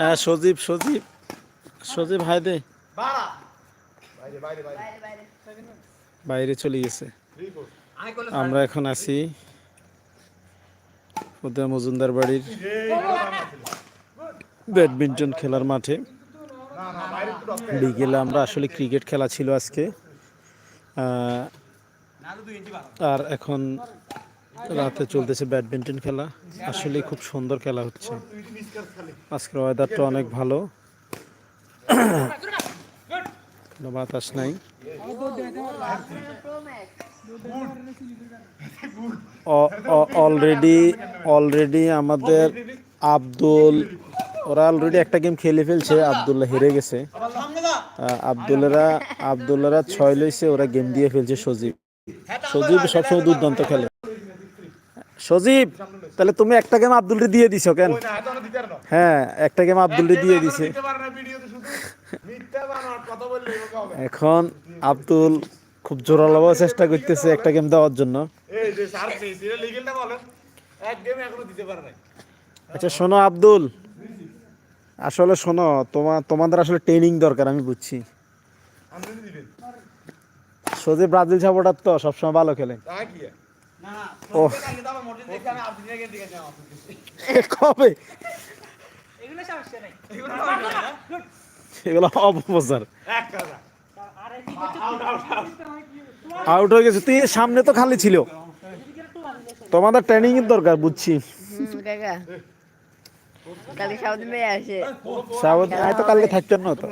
হ্যাঁ সজীব সজীব। সজীব হাই দে। বাইরে বাইরে বাইরে। বাইরে বাইরে। বাইরে চলে গেছে। আমরা এখন আছি উদয় মজুমদার বাড়ির ব্যাডমিন্টন খেলার মাঠে। না না বাইরে একটু রক্ত বিকেলে আমরা আসলে ক্রিকেট খেলা ছিল আজকে। আর এখন রাতে চলতেছে ব্যাডমিন্টন খেলা। আসলে খুব সুন্দর খেলা হচ্ছে। আজকের ওয়েদারটা অনেক ভালো। কোনো বাতাস নাই। অলরেডি অলরেডি আমাদের আব্দুল, ওরা অলরেডি একটা গেম খেলে ফেলছে, আবদুল্লাহ হেরে গেছে। আবদুল্লারা আবদুল্লারা ছয় লইছে, ওরা গেম দিয়ে ফেলছে সজীব। সজীব সবসময় দুর্দান্ত খেলে। সজীব তাহলে তুমি একটা গেম আব্দুলরে দিয়ে দিছো কেন? হ্যাঁ একটা গেম আব্দুলরে দিয়ে দিছে। এখন আব্দুল খুব জোরালো চেষ্টা করতেছে একটা গেম দেওয়ার জন্য। আচ্ছা শোনো আব্দুল আসলে শোনো তোমার তোমাদের আসলে ট্রেনিং দরকার আমি বুঝছি। সজীব ব্রাজিল সাপোর্টার তো সবসময় ভালো খেলে। ও কবে? এগুলো অপপ্রচার। আউট হয়ে গেছে। তুই সামনে তো খালি ছিল। তোমাদের ট্রেনিং এর দরকার বুঝছি। কালকে সাউদিন ভাই আসে। সাউথ আয় তো কালকে থাকতেন না তো।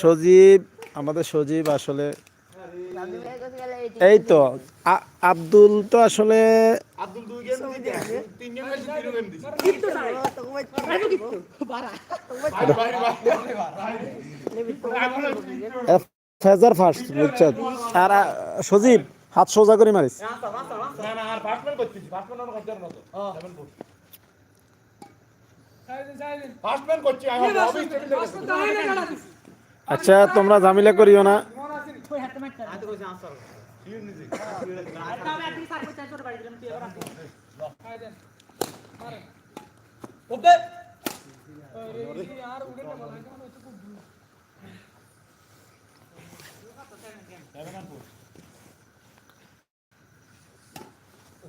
সজীব আমাদের সজীব আসলে এই তো আ- আব্দুল তো আসলে ফেজার ফার্স্ট বুঝছ? আর সজীব হাত সোজা করে মারিস। আচ্ছা তোমরা ঝামেলা করিও না। ഒബ്ബെ ഒരു ആറ് ഉടനെ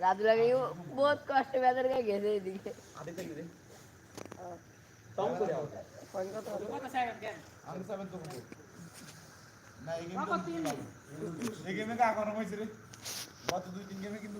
রাজু লাগে বহুত কষ্ট বেদর কে গেছে এদিকে দুই তিন গেমে কিন্তু